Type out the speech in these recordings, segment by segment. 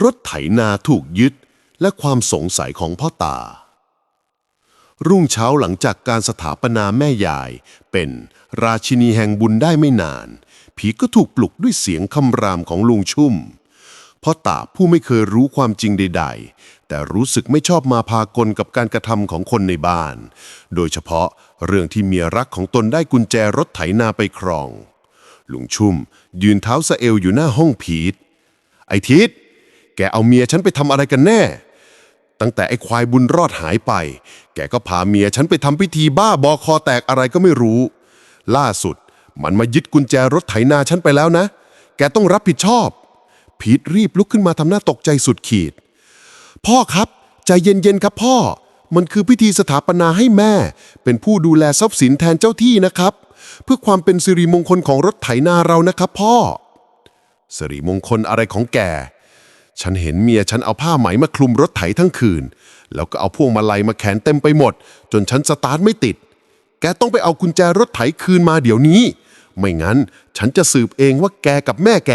รถไถนาถูกยึดและความสงสัยของพ่อตา รุ่งเช้าหลังจากการสถาปนาแม่ยาย เป็นราชินีแห่งบุญได้ไม่นาน ผีก็ถูกปลุกด้วยเสียงคำรามของลุงชุ่มพ่อตาผู้ไม่เคยรู้ความจริงใด ๆ แต่รู้สึกไม่ชอบมาพากลกับการกระทำของคนในบ้าน โดยเฉพาะเรื่องที่เมียรักของตนได้กุญแจรถไถนาไปครองลุงชุ่ม ยืนเท้าสะเอวอยู่หน้าห้องผีดไอทิศ แกเอาเมียฉันไปทำอะไรกันแน่ ตั้งแต่ไอ้ควายบุญรอดหายไป แกก็พาเมียฉันไปทำพิธีบ้าบอคอแตกอะไรก็ไม่รู้ ล่าสุดมันมายึดกุญแจรถไถนาฉันไปแล้วนะ แกต้องรับผิดชอบ พีทรีบลุกขึ้นมาทำหน้าตกใจสุดขีด พ่อครับ ใจเย็นๆครับพ่อ มันคือพิธีสถาปนาให้แม่ เป็นผู้ดูแลทรัพย์สินแทนเจ้าที่นะครับ เพื่อความเป็นสิริมงคลของรถไถนาเรานะครับ พ่อสิริมงคลอะไรของแก ฉันเห็นเมียฉันเอาผ้าไหมมาคลุมรถไถทั้งคืน แล้วก็เอาพวงมาลัยมาแขวนเต็มไปหมด จนฉันสตาร์ทไม่ติด แกต้องไปเอากุญแจรถไถคืนมาเดี๋ยวนี้ ไม่งั้นฉันจะสืบเองว่าแกกับแม่แก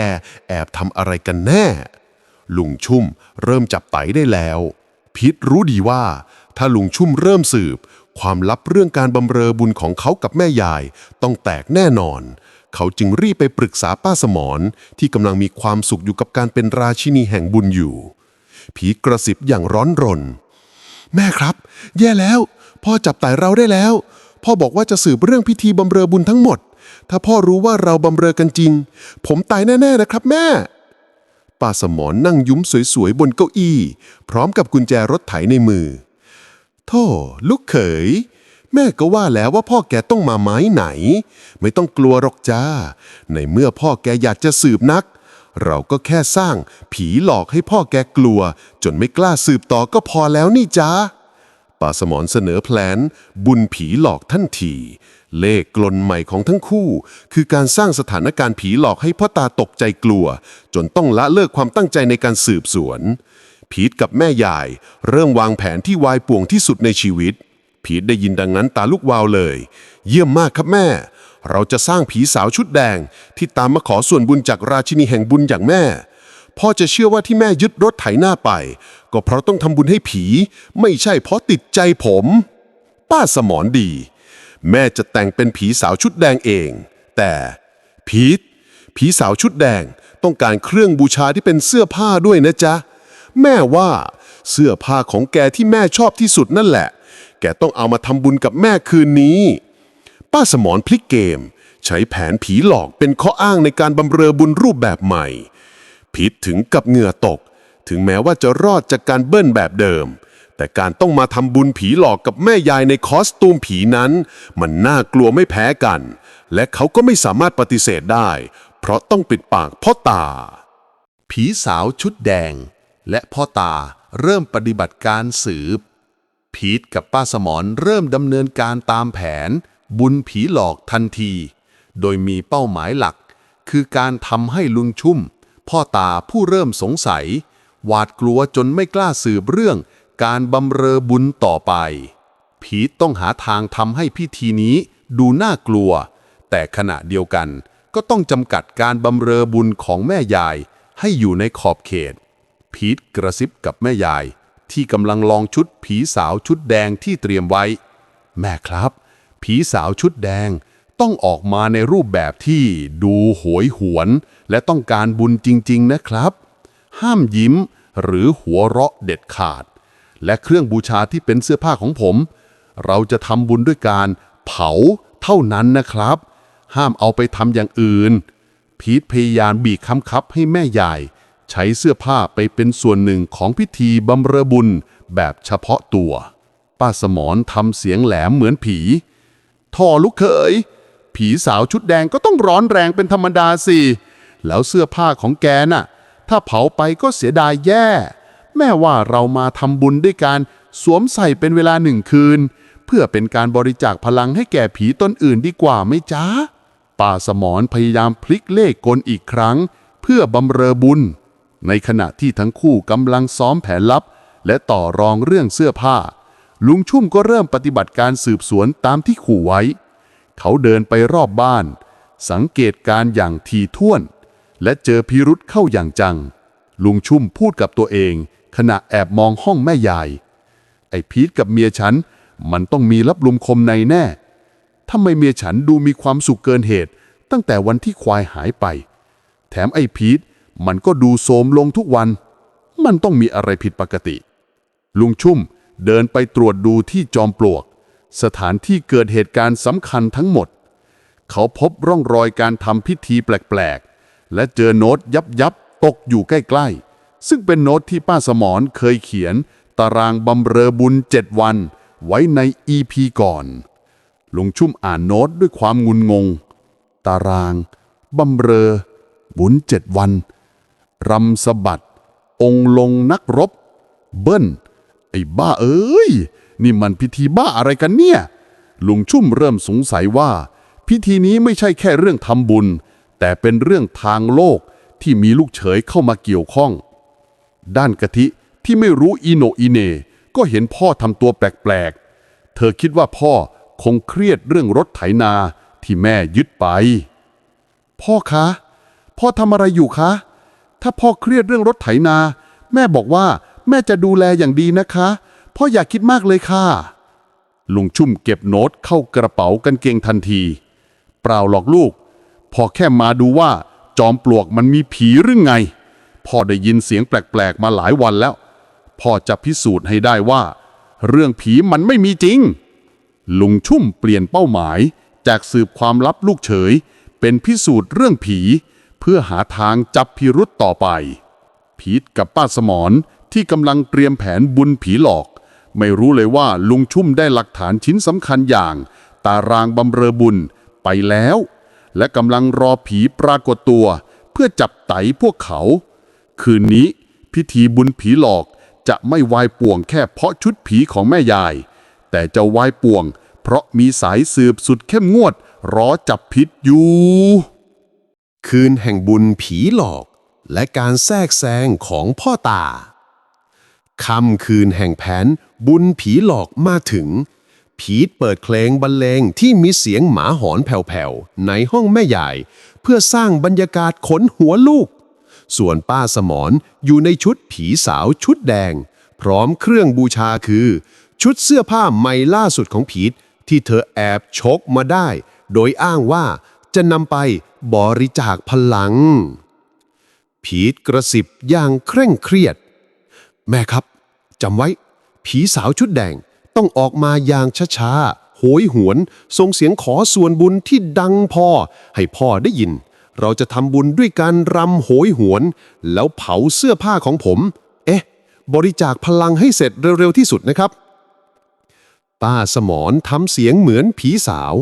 แอบทำอะไรกันแน่ ลุงชุ่มเริ่มจับไตได้แล้ว พิษรู้ดีว่า ถ้าลุงชุ่มเริ่มสืบ ความลับเรื่องการบำเรอบุญของเขากับแม่ยายต้องแตกแน่นอน เขาจึงรีบไปปรึกษาป้าสมรที่กำลังมีความสุขอยู่กับการเป็นราชินีแห่งบุญอยู่ ผีกระสิบอย่างร้อนรน แม่ครับ แย่แล้ว พ่อจับไต่เราได้แล้ว พ่อบอกว่าจะสืบเรื่องพิธีบำเรอบุญทั้งหมด ถ้าพ่อรู้ว่าเราบำเรอกันจริง ผมตายแน่ ๆ นะครับแม่ป้าสมรนั่งยุ้มสวยๆบนเก้าอี้ พร้อมกับกุญแจรถไถในมือ โธ่ลูกเขย แม่ก็ว่าแล้วว่าพ่อแกต้องมาไม้ไหน ไม่ต้องกลัวหรอกจ้า ในเมื่อพ่อแกอยากจะสืบนัก เราก็แค่สร้างผีหลอกให้พ่อแกกลัว จนไม่กล้าสืบต่อก็พอแล้วนี่จ้าป้าสมรเสนอแผน บุญผีหลอกทันที เลขกลนใหม่ของทั้งคู่ คือการสร้างสถานการณ์ผีหลอกให้พ่อตาตกใจกลัว จนต้องละเลิกความตั้งใจในการสืบสวน พีทกับแม่ยาย เริ่มวางแผนที่วายป่วงที่สุดในชีวิต พีทได้ยินดังนั้นตาลูกวาวเลย เยี่ยมมากครับแม่ เราจะสร้างผีสาวชุดแดง ที่ตามมาขอส่วนบุญจากราชินีแห่งบุญอย่างแม่พ่อจะเชื่อว่าที่แม่ยึดรถไถหน้าไป ก็เพราะต้องทำบุญให้ผี ไม่ใช่เพราะติดใจผม ป้าสมรดี แม่จะแต่งเป็นผีสาวชุดแดงเอง แต่พีทผีสาวชุดแดงต้องการเครื่องบูชาที่เป็นเสื้อผ้าด้วยนะจ๊ะ แม่ว่าเสื้อผ้าของแกที่แม่ชอบที่สุดนั่นแหละ แกต้องเอามาทำบุญกับแม่คืนนี้ ป้าสมรพลิกเกม ใช้แผนผีหลอกเป็นข้ออ้างในการบำเรอบุญรูปแบบใหม่ พิษถึงกับเหงื่อตก ถึงแม้ว่าจะรอดจากการเบิ้ลแบบเดิม แต่การต้องมาทำบุญผีหลอกกับแม่ยายในคอสตูมผีนั้น มันน่ากลัวไม่แพ้กัน และเขาก็ไม่สามารถปฏิเสธได้ เพราะต้องปิดปากพ่อตา ผีสาวชุดแดง และพ่อตาเริ่มปฏิบัติการสืบ พีทกับป้าสมรเริ่มดำเนินการตามแผน บุญผีหลอกทันที โดยมีเป้าหมายหลัก คือการทำให้ลุงชุ่ม พ่อตาผู้เริ่มสงสัย หวาดกลัวจนไม่กล้าสืบเรื่องการบำเรอบุญต่อไป พีทต้องหาทางทำให้พิธีนี้ดูน่ากลัว แต่ขณะเดียวกันก็ต้องจำกัดการบำเรอบุญของแม่ยายให้อยู่ในขอบเขต พีทกระซิบกับแม่ยาย ที่กำลังลองชุดผีสาวชุดแดงที่เตรียมไว้ แม่ครับ ผีสาวชุดแดงต้องออกมาในรูปแบบที่ดูโหยหวน และต้องการบุญจริง ๆ นะครับ ห้ามยิ้มหรือหัวเราะเด็ดขาด และเครื่องบูชาที่เป็นเสื้อผ้าของผม เราจะทำบุญด้วยการเผาเท่านั้นนะครับ ห้ามเอาไปทำอย่างอื่น พีทพยายามบีบคำคับให้แม่ยาย ใช้เสื้อผ้าไปเป็นส่วนหนึ่งของพิธีบำเรอบุญแบบเฉพาะตัว ป้าสมรทำเสียงแหลมเหมือนผีท่อลูกเขย ผีสาวชุดแดงก็ต้องร้อนแรงเป็นธรรมดาสิ แล้วเสื้อผ้าของแกน่ะ ถ้าเผาไปก็เสียดายแย่ แม่ว่าเรามาทำบุญด้วยการสวมใส่เป็นเวลาหนึ่งคืน เพื่อเป็นการบริจาคพลังให้แก่ผีต้นอื่นดีกว่าไหมจ๊ะป้าสมรพยายามพลิกเลขกลอีกครั้ง เพื่อบำเรอบุญ ในขณะที่ทั้งคู่กำลังซ้อมแผนลับ และต่อรองเรื่องเสื้อผ้า ลุงชุ่มก็เริ่มปฏิบัติการสืบสวนตามที่ขู่ไว้ เขาเดินไปรอบบ้าน สังเกตการอย่างทีท่วน และเจอพิรุษเข้าอย่างจัง ลุงชุ่มพูดกับตัวเอง ขณะแอบมองห้องแม่ยาย ไอ้พีทกับเมียฉัน มันต้องมีรับลุมคมในแน่ทำไมเมียฉันดูมีความสุขเกินเหตุ ตั้งแต่วันที่ควายหายไป แถมไอ้พีท มันก็ดูโทรมลงทุกวัน มันต้องมีอะไรผิดปกติ ลุงชุ่มเดินไปตรวจดูที่จอมปลวก สถานที่เกิดเหตุการณ์สำคัญทั้งหมด เขาพบร่องรอยการทำพิธีแปลกๆ และเจอโน้ตยับยับตกอยู่ใกล้ๆ ซึ่งเป็นโน้ตที่ป้าสมรเคยเขียน ตารางบำเรอบุญเจ็ดวัน ไว้ในอีพีก่อน ลุงชุ่มอ่านโน้ตด้วยความงุนงง ตารางบำเรอบุญเจ็ดวัน รำสะบัด องลงนักรบ เบิ้ล ไอ้บ้าเอ้ย นี่มันพิธีบ้าอะไรกันเนี่ย ลุงชุ่มเริ่มสงสัยว่า พิธีนี้ไม่ใช่แค่เรื่องทำบุญ แต่เป็นเรื่องทางโลกที่มีลูกเฉยเข้ามาเกี่ยวข้อง ด้านกะทิที่ไม่รู้อีโนอีเน ก็เห็นพ่อทำตัวแปลกๆ เธอคิดว่าพ่อคงเครียดเรื่องรถไถนาที่แม่ยึดไป พ่อคะ พ่อทำอะไรอยู่คะ ถ้าพ่อเครียดเรื่องรถไถนา แม่บอกว่าแม่จะดูแลอย่างดีนะคะพ่ออย่าคิดมากเลยค่ะ ลุงชุ่มเก็บโน้ตเข้ากระเป๋ากางเกงทันที เปล่าหรอกลูก พอแค่มาดูว่า จอมปลวกมันมีผีหรือไง พ่อได้ยินเสียงแปลกๆมาหลายวันแล้ว พ่อจะพิสูจน์ให้ได้ว่า เรื่องผีมันไม่มีจริง ลุงชุ่มเปลี่ยนเป้าหมาย จากสืบความลับลูกเฉย เป็นพิสูจน์เรื่องผี เพื่อหาทางจับพิรุษต่อไป พีทกับป้าสมรที่กำลังเตรียมแผนบุญผีหลอก ไม่รู้เลยว่าลุงชุ่มได้หลักฐานชิ้นสำคัญอย่าง ตารางบำเรอบุญไปแล้ว และกำลังรอผีปรากฏตัว เพื่อจับไตพวกเขา คืนนี้พิธีบุญผีหลอกจะไม่วายป่วงแค่เพราะชุดผีของแม่ยาย แต่จะวายป่วง เพราะมีสายสืบสุดเข้มงวดรอจับพิษอยู่ คืนแห่งบุญผีหลอก และการแทรกแซงของพ่อตาค่ำคืนแห่งแผนบุญผีหลอกมาถึงพีทเปิดเพลงบรรเลงที่มีเสียงหมาหอนแผ่วๆ ในห้องแม่ใหญ่ เพื่อสร้างบรรยากาศขนหัวลูก ส่วนป้าสมรอยู่ในชุดผีสาวชุดแดง พร้อมเครื่องบูชาคือ ชุดเสื้อผ้าใหม่ล่าสุดของพีทที่เธอแอบชกมาได้ โดยอ้างว่า จะนำไปบริจาคพลังพีทกระสิบอย่างเคร่งเครียด แม่ครับจำไว้ ผีสาวชุดแดงต้องออกมาอย่างช้าๆโหยหวนส่งเสียงขอส่วนบุญที่ดังพอ ให้พ่อได้ยิน เราจะทำบุญด้วยการรำโหยหวน แล้วเผาเสื้อผ้าของผม เอ๊ะ บริจาคพลังให้เสร็จเร็วๆที่สุดนะครับ ป้าสมรทำเสียงเหมือนผีสาว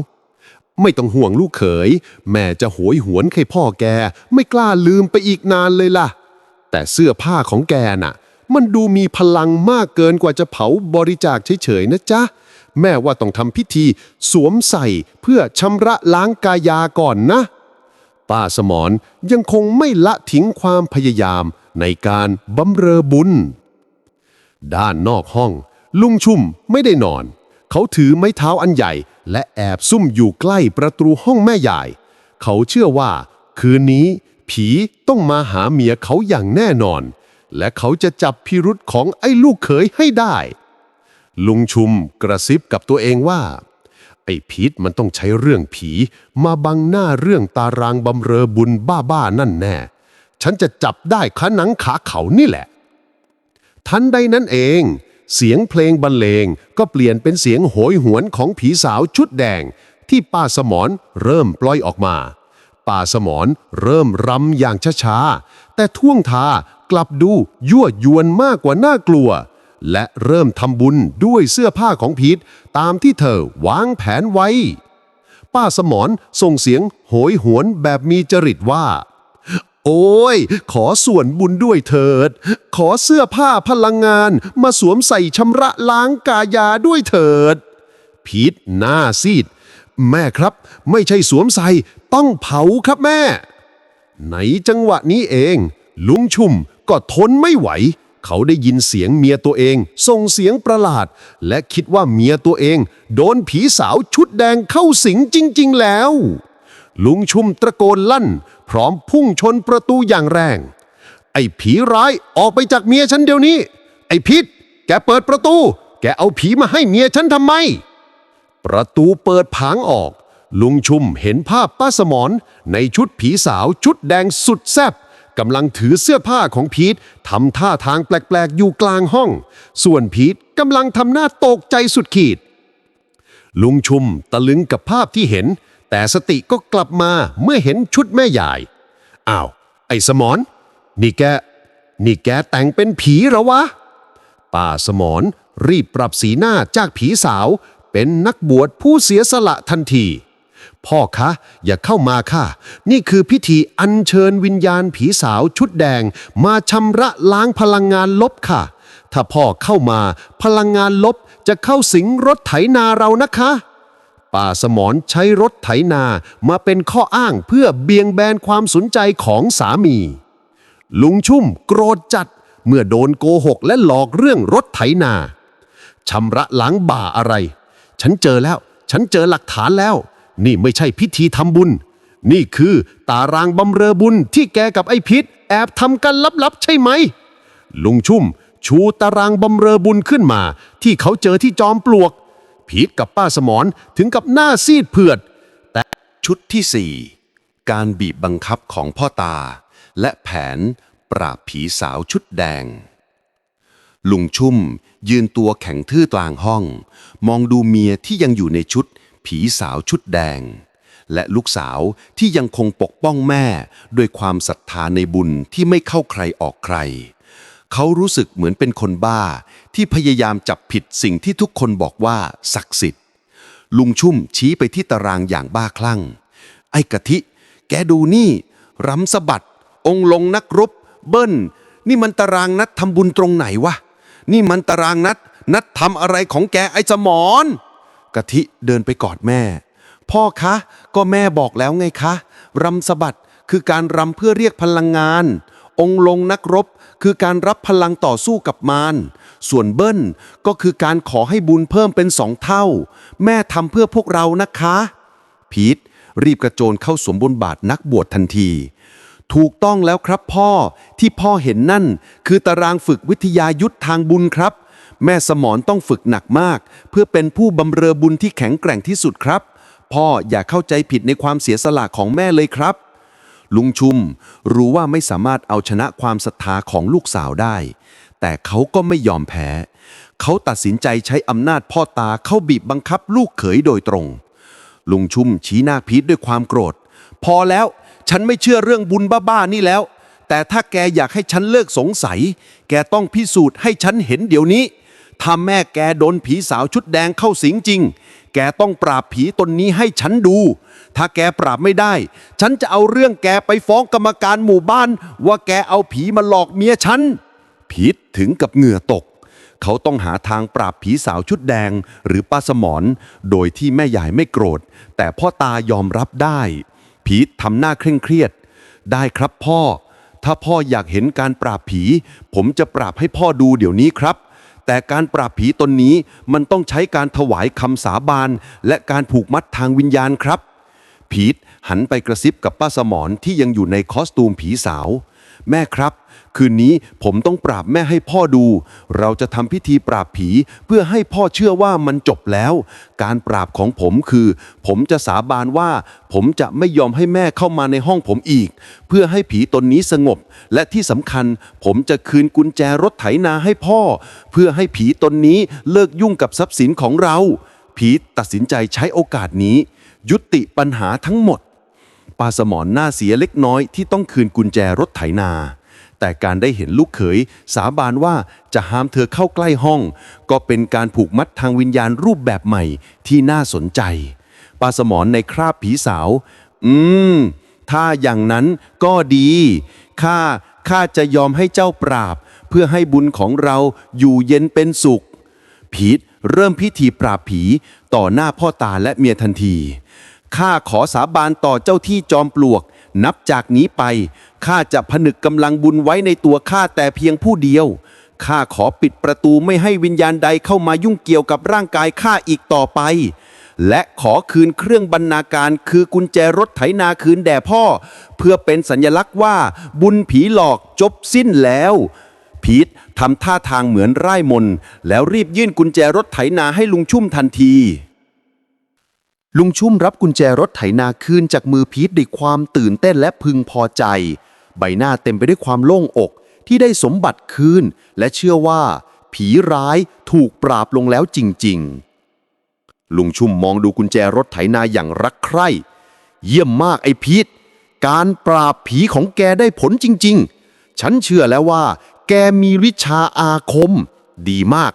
ไม่ต้องห่วงลูกเขย แม่จะโหยหวนให้พ่อแก ไม่กล้าลืมไปอีกนานเลยล่ะ แต่เสื้อผ้าของแกน่ะ มันดูมีพลังมากเกินกว่าจะเผาบริจาคเฉยๆนะจ๊ะ แม่ว่าต้องทำพิธีสวมใส่เพื่อชำระล้างกายาก่อนนะป้าสมรยังคงไม่ละทิ้งความพยายามในการบำเรอบุญ ด้านนอกห้อง ลุงชุ่มไม่ได้นอน เขาถือไม้เท้าอันใหญ่ และแอบซุ่มอยู่ใกล้ประตูห้องแม่ยายเขาเชื่อว่า คืนนี้ ผีต้องมาหาเมียเขาอย่างแน่นอน และเขาจะจับพิรุษของไอ้ลูกเขยให้ได้ ลุงชุมกระซิบกับตัวเองว่า ไอ้พีทมันต้องใช้เรื่องผี มาบังหน้าเรื่องตารางบำเรอบุญบ้าๆนั่นแน่ ฉันจะจับได้ขาหนังขาเขานี่แหละ ทันใดนั้นเอง เสียงเพลงบรรเลงก็เปลี่ยนเป็นเสียงโหยหวนของผีสาวชุดแดง ที่ป้าสมรเริ่มปล่อยออกมา ป้าสมรเริ่มรำอย่างช้าๆ แต่ท่วงทากลับดูยั่วยวนมากกว่าน่ากลัว และเริ่มทำบุญด้วยเสื้อผ้าของพีทตามที่เธอวางแผนไว้ ป้าสมรส่งเสียงโหยหวนแบบมีจริตว่า โอ้ย ขอส่วนบุญด้วยเถิด ขอเสื้อผ้าพลังงานมาสวมใส่ชำระล้างกายาด้วยเถิด พีทหน้าซีด แม่ครับ ไม่ใช่สวมใส่ต้องเผาครับแม่ ในจังหวะนี้เอง ลุงชุมก็ทนไม่ไหว เขาได้ยินเสียงเมียตัวเองส่งเสียงประหลาด และคิดว่าเมียตัวเอง โดนผีสาวชุดแดงเข้าสิงจริง ๆ แล้ว ลุงชุมตะโกนลั่น พร้อมพุ่งชนประตูอย่างแรง ไอ้ผีร้ายออกไปจากเมียฉันเดี๋ยวนี้ ไอ้พิษ แกเปิดประตู แกเอาผีมาให้เมียฉันทำไม ประตูเปิดผางออก ลุงชุมเห็นภาพป้าสมรในชุดผีสาวชุดแดงสุดแซ่บกำลังถือเสื้อผ้าของพีททำท่าทางแปลกๆ อยู่กลางห้อง ส่วนพีทกำลังทำหน้าตกใจสุดขีด ลุงชุมตะลึงกับภาพที่เห็น แต่สติก็กลับมาเมื่อเห็นชุดแม่ยายอ้าวไอ้สมรนี่แกนี่แกแต่งเป็นผีเหรอวะ ป้าสมรรีบปรับสีหน้าจากผีสาว เป็นนักบวชผู้เสียสละทันที พ่อคะ อย่าเข้ามาค่ะ นี่คือพิธีอัญเชิญวิญญาณผีสาวชุดแดง มาชำระล้างพลังงานลบค่ะ ถ้าพ่อเข้ามาพลังงานลบจะเข้าสิงรถไถนาเรานะคะ ป้าสมรใช้รถไถนามาเป็นข้ออ้างเพื่อเบี่ยงแบนความสนใจของสามี ลุงชุ่มโกรธจัดเมื่อโดนโกหกและหลอกเรื่องรถไถนาชำระล้างบ่าอะไร ฉันเจอแล้ว ฉันเจอหลักฐานแล้ว นี่ไม่ใช่พิธีทำบุญ นี่คือตารางบำเรอบุญที่แกกับไอ้พิษแอบทำกันลับๆใช่ไหม ลุงชุ่มชูตารางบำเรอบุญขึ้นมา ที่เขาเจอที่จอมปลวก พีทกับป้าสมรถึงกับหน้าซีดเผือด แต่ชุดที่4การบีบบังคับของพ่อตา และแผนปราบผีสาวชุดแดง ลุงชุ่มยืนตัวแข็งทื่อกลางห้อง มองดูเมียที่ยังอยู่ในชุด ผีสาวชุดแดง และลูกสาวที่ยังคงปกป้องแม่ด้วยความศรัทธาในบุญที่ไม่เข้าใครออกใคร เขารู้สึกเหมือนเป็นคนบ้า ที่พยายามจับผิดสิ่งที่ทุกคนบอกว่าศักดิ์สิทธิ์ ลุงชุ่มชี้ไปที่ตารางอย่างบ้าคลั่ง ไอ้กะทิ แกดูนี่รำสะบัด องลงนักรบ เบิ้ล นี่มันตารางนัดทำบุญตรงไหนวะ นี่มันตารางนัด นัดทำอะไรของแกไอ้สมอนกะทิเดินไปกอดแม่ พ่อคะ ก็แม่บอกแล้วไงคะรำสะบัดคือการรำเพื่อเรียกพลังงาน องค์ลงนักรบ คือการรับพลังต่อสู้กับมาร ส่วนเบิ้ลก็คือการขอให้บุญเพิ่มเป็นสองเท่า แม่ทำเพื่อพวกเรานะคะ พีทรีบกระโจนเข้าสวมบนบาทนักบวชทันที ถูกต้องแล้วครับพ่อที่พ่อเห็นนั่น คือตารางฝึกวิทยายุทธทางบุญครับ แม่สมรต้องฝึกหนักมาก เพื่อเป็นผู้บำเรอบุญที่แข็งแกร่งที่สุดครับ พ่ออย่าเข้าใจผิดในความเสียสละของแม่เลยครับ ลุงชุมรู้ว่าไม่สามารถเอาชนะความศรัทธาของลูกสาวได้ แต่เขาก็ไม่ยอมแพ้ เขาตัดสินใจใช้อำนาจพ่อตาเข้าบีบบังคับลูกเขยโดยตรง ลุงชุมชี้หน้าพีทด้วยความโกรธ พอแล้วฉันไม่เชื่อเรื่องบุญบ้าๆนี่แล้ว แต่ถ้าแกอยากให้ฉันเลิกสงสัย แกต้องพิสูจน์ให้ฉันเห็นเดี๋ยวนี้ถ้าแม่แกโดนผีสาวชุดแดงเข้าสิงจริง แกต้องปราบผีตนนี้ให้ฉันดู ถ้าแกปราบไม่ได้ ฉันจะเอาเรื่องแกไปฟ้องกรรมการหมู่บ้าน ว่าแกเอาผีมาหลอกเมียฉันพีถึงกับเหงื่อตก เขาต้องหาทางปราบผีสาวชุดแดงหรือป้าสมรโดยที่แม่ยายไม่โกรธ แต่พ่อตายอมรับได้ พีททำหน้าเคร่งเครียด ได้ครับพ่อ ถ้าพ่ออยากเห็นการปราบผี ผมจะปราบให้พ่อดูเดี๋ยวนี้ครับ แต่การปราบผีตนนี้มันต้องใช้การถวายคำสาบาน และการผูกมัดทางวิญญาณครับ พีทหันไปกระซิบกับป้าสมอนที่ยังอยู่ในคอสตูมผีสาว แม่ครับ คืนนี้ผมต้องปราบแม่ให้พ่อดู เราจะทำพิธีปราบผี เพื่อให้พ่อเชื่อว่ามันจบแล้ว การปราบของผมคือ ผมจะสาบานว่า ผมจะไม่ยอมให้แม่เข้ามาในห้องผมอีก เพื่อให้ผีตนนี้สงบ และที่สำคัญ ผมจะคืนกุญแจรถไถนาให้พ่อ เพื่อให้ผีตนนี้เลิกยุ่งกับทรัพย์สินของเรา ผีตัดสินใจใช้โอกาสนี้ ยุติปัญหาทั้งหมดปาสมอนหน้าเสียเล็กน้อยที่ต้องคืนกุญแจรถไถนา แต่การได้เห็นลูกเขย สาบานว่าจะห้ามเธอเข้าใกล้ห้อง ก็เป็นการผูกมัดทางวิญญาณรูปแบบใหม่ที่น่าสนใจปาสมอนในคราบผีสาว อืม ถ้าอย่างนั้นก็ดี ข้า ข้าจะยอมให้เจ้าปราบ เพื่อให้บุญของเราอยู่เย็นเป็นสุข พีทเริ่มพิธีปราบผีต่อหน้าพ่อตาและเมียทันที ข้าขอสาบานต่อเจ้าที่จอมปลวก นับจากนี้ไปข้าจะผนึกกำลังบุญไว้ในตัวข้าแต่เพียงผู้เดียวข้าขอปิดประตูไม่ให้วิญญาณใดเข้ามายุ่งเกี่ยวกับร่างกายข้าอีกต่อไป และขอคืนเครื่องบรรณาการคือกุญแจรถไถนาคืนแด่พ่อ เพื่อเป็นสัญลักษณ์ว่าบุญผีหลอกจบสิ้นแล้ว พีททำท่าทางเหมือนไร่มน แล้วรีบยื่นกุญแจรถไถนาให้ลุงชุ่มทันที ลุงชุ่มรับกุญแจรถไถนาคืนจากมือพีทด้วยความตื่นเต้นและพึงพอใจ ใบหน้าเต็มไปด้วยความโล่งอก ที่ได้สมบัติคืน และเชื่อว่า ผีร้ายถูกปราบลงแล้วจริง ๆ ลุงชุ่มมองดูกุญแจรถไถนาอย่างรักใคร่ เยี่ยมมากไอ้พีทการปราบผีของแกได้ผลจริง ๆ ฉันเชื่อแล้วว่า แกมีวิชาอาคม ดีมาก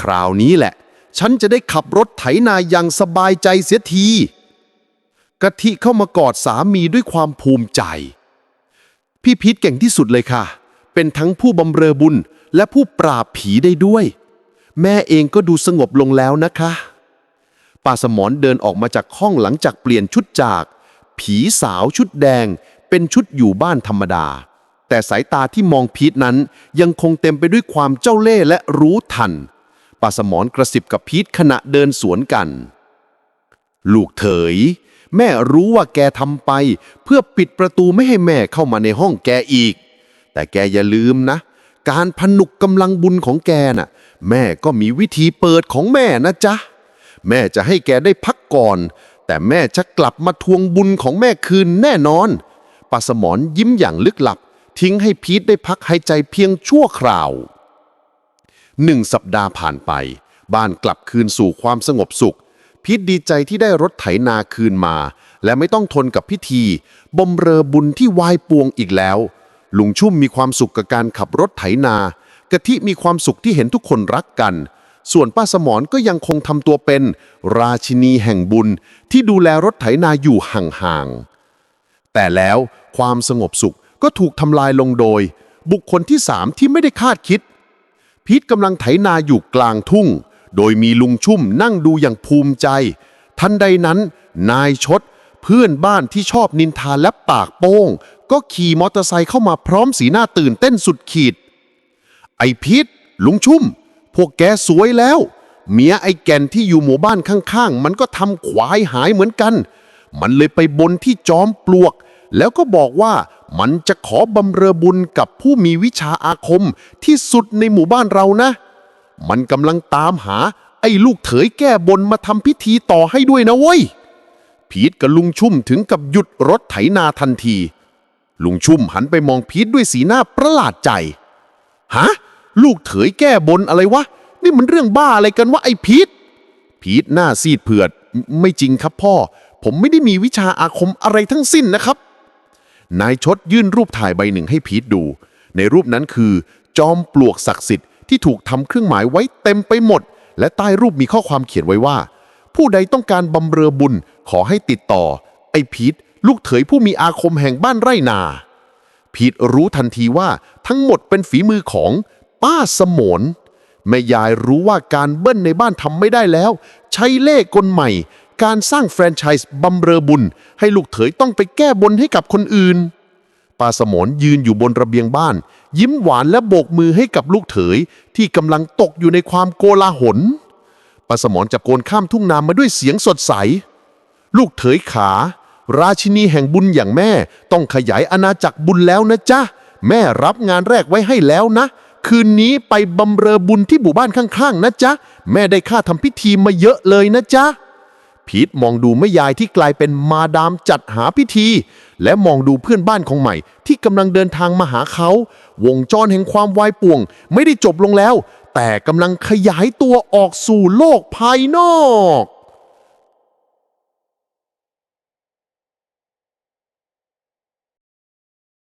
คราวนี้แหละ ฉันจะได้ขับรถไถนาอย่างสบายใจเสียที กะทิเข้ามากอดสามีด้วยความภูมิใจ พี่พีทเก่งที่สุดเลยค่ะ เป็นทั้งผู้บำเรอบุญและผู้ปราบผีได้ด้วย แม่เองก็ดูสงบลงแล้วนะคะป้าสมอนเดินออกมาจากห้องหลังจากเปลี่ยนชุดจาก ผีสาวชุดแดง เป็นชุดอยู่บ้านธรรมดา แต่สายตาที่มองพีทนั้นยังคงเต็มไปด้วยความเจ้าเล่ห์และรู้ทัน ป้าสมอนกระสิบกับพีทขณะเดินสวนกัน ลูกเถย แม่รู้ว่าแกทำไป เพื่อปิดประตูไม่ให้แม่เข้ามาในห้องแกอีก แต่แกอย่าลืมนะ การพนุกกำลังบุญของแกน่ะ แม่ก็มีวิธีเปิดของแม่นะจ๊ะ แม่จะให้แกได้พักก่อน แต่แม่จะกลับมาทวงบุญของแม่คืนแน่นอนป้าสมอนยิ้มอย่างลึกลับ ทิ้งให้พีทได้พักหายใจเพียงชั่วคราว หนึ่งสัปดาห์ผ่านไป บ้านกลับคืนสู่ความสงบสุขพีทดีใจที่ได้รถไถนาคืนมา และไม่ต้องทนกับพิธีบ่มเรอบุญที่วายปวงอีกแล้ว ลุงชุ่มมีความสุขกับการขับรถไถนากะทิมีความสุขที่เห็นทุกคนรักกัน ส่วนป้าสมรก็ยังคงทำตัวเป็น ราชินีแห่งบุญที่ดูแลรถไถนาอยู่ห่างๆ แต่แล้วความสงบสุขก็ถูกทำลายลงโดย บุคคลที่สามที่ไม่ได้คาดคิด พีทกำลังไถนาอยู่กลางทุ่ง โดยมีลุงชุ่มนั่งดูอย่างภูมิใจ ทันใดนั้น นายชด เพื่อนบ้านที่ชอบนินทาและปากโป้ง ก็ขี่มอเตอร์ไซค์เข้ามาพร้อมสีหน้าตื่นเต้นสุดขีด ไอพีทลุงชุ่ม พวกแกสวยแล้ว เมียไอแก่นที่อยู่หมู่บ้านข้างๆ มันก็ทำควายหายเหมือนกัน มันเลยไปบนที่จอมปลวก แล้วก็บอกว่า มันจะขอบำเรอบุญกับผู้มีวิชาอาคมที่สุดในหมู่บ้านเรานะ มันกำลังตามหาไอ้ลูกเถยแก้บนมาทำพิธีต่อให้ด้วยนะเว้ย พีทกับลุงชุ่มถึงกับหยุดรถไถนาทันที ลุงชุ่มหันไปมองพีทด้วยสีหน้าประหลาดใจ ฮะ ลูกเถยแก้บนอะไรวะ นี่มันเรื่องบ้าอะไรกันวะไอ้พีท พีทหน้าซีดเผือด ไม่จริงครับพ่อ ผมไม่ได้มีวิชาอาคมอะไรทั้งสิ้นนะครับ นายชดยื่นรูปถ่ายใบหนึ่งให้พีทดู ในรูปนั้นคือ จอมปลวกศักดิ์สิทธิ์ที่ถูกทำเครื่องหมายไว้เต็มไปหมด และใต้รูปมีข้อความเขียนไว้ว่า ผู้ใดต้องการบำเรอบุญขอให้ติดต่อ ไอ้พีทลูกเถยผู้มีอาคมแห่งบ้านไร่นาพีทรู้ทันทีว่าทั้งหมดเป็นฝีมือของป้าสมนแม่ยายรู้ว่าการเบิ้ลในบ้านทำไม่ได้แล้ว ใช้เล่กลใหม่ การสร้างแฟรนไชส์บำเรอบุญ ให้ลูกเถยต้องไปแก้บนให้กับคนอื่นปาสมนยืนอยู่บนระเบียงบ้าน ยิ้มหวานและโบกมือให้กับลูกเถยที่กำลังตกอยู่ในความโกลาหลปาสมนจับโกนข้ามทุ่งนามาด้วยเสียงสดใส ลูกเถยขา ราชินีแห่งบุญอย่างแม่ ต้องขยายอาณาจักรบุญแล้วนะจ๊ะ แม่รับงานแรกไว้ให้แล้วนะ คืนนี้ไปบำเรอบุญที่หมู่บ้านข้างๆนะจ๊ะ แม่ได้ค่าทำพิธีมาเยอะเลยนะจ๊ะ พีทมองดูแม่ยายที่กลายเป็นมาดามจัดหาพิธี และมองดูเพื่อนบ้านของใหม่ ที่กำลังเดินทางมาหาเขา วงจรแห่งความวายป่วง ไม่ได้จบลงแล้ว แต่กำลังขยายตัวออกสู่โลกภายนอก